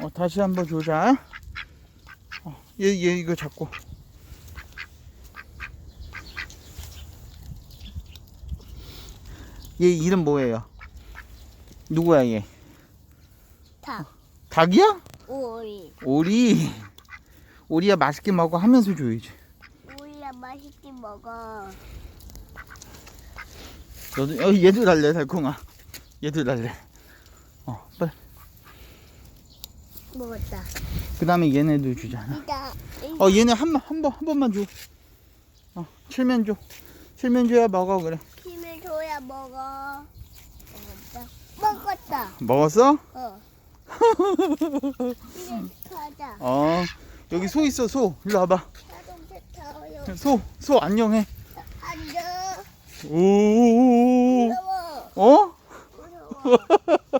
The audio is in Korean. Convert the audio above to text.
어, 다시 한번 조자. 어, 얘, 얘 이거 잡고. 얘 이름 뭐예요? 누구야 얘? 닭, 닭이야? 오리. 오리. 오리야 맛있게 먹어 하면서 줘야지. 오리야 맛있게 먹어. 너도 어, 얘도 달래 달콩아. 얘도 달래. 어 빨리. 먹었다. 그 다음에 얘네도 주잖아. 이다. 어 얘네 한번한 번한 번만 줘. 어 칠면 줘. 칠면 줘야 먹어 그래. 힘을 줘야 먹어. 먹었다. 먹었다. 먹었어? 어. 이제 가자. 어 여기 소 있어 소. 일로 와봐. 자동차 타요. 소 소 안녕해. 앉아. 오. 무서워. 어? 무서워?